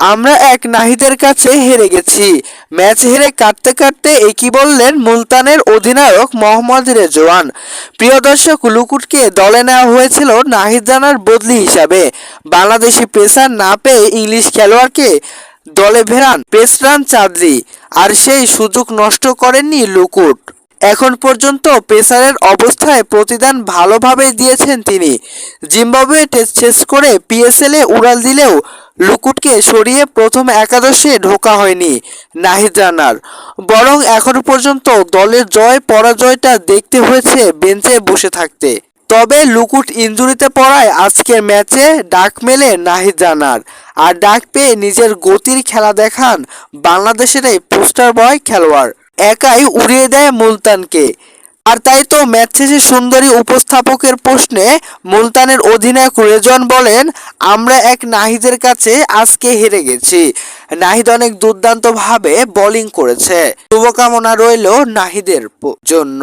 আমরা এক নাহিদের কাছে হেরে গেছি। ম্যাচ হেরে কাটতে কাটতে একই বললেন মুলতানের অধিনায়ক মোহাম্মদ রেজওয়ান। প্রিয় দর্শক, লুকুটকে দলে নেওয়া হয়েছিল নাহিদ রানার বদলি হিসাবে। বাংলাদেশি পেসার না পেয়ে ইংলিশ খেলোয়াড়কে দলে ভেরান পেসরান চাঁদলি আর সেই সুযোগ নষ্ট করেননি লুকুট। এখন পর্যন্ত পেসারের অবস্থায় প্রতিদান ভালোভাবে দিয়েছেন তিনি। জিম্বাবুয়ে টেস্ট শেষ করে পিএসএলে উড়াল দিলেও লুকুটকে সরিয়ে প্রথম একাদশে ঢোকা হয়নি নাহিদ রানার। বরং এখন পর্যন্ত দলের জয় পরাজয়টা দেখতে হয়েছে বেঞ্চে বসে থাকতে। তবে লুকুট ইঞ্জুরিতে পড়ায় আজকের ম্যাচে ডাক মেলে নাহিদ রানার। আর ডাক পেয়ে নিজের গতির খেলা দেখান বাংলাদেশের এই পোস্টার বয় খেলোয়াড়। একাই উড়িয়ে দেয় মুলতানকে। আর তাই তো ম্যাচ শেষে সুন্দরী উপস্থাপকের প্রশ্নে মুলতানের অধিনায়ক রেজন বলেন, আমরা এক নাহিদের কাছে আজকে হেরে গেছি। নাহিদ অনেক দুর্দান্তভাবে বোলিং করেছে। শুভকামনা রইল নাহিদের জন্য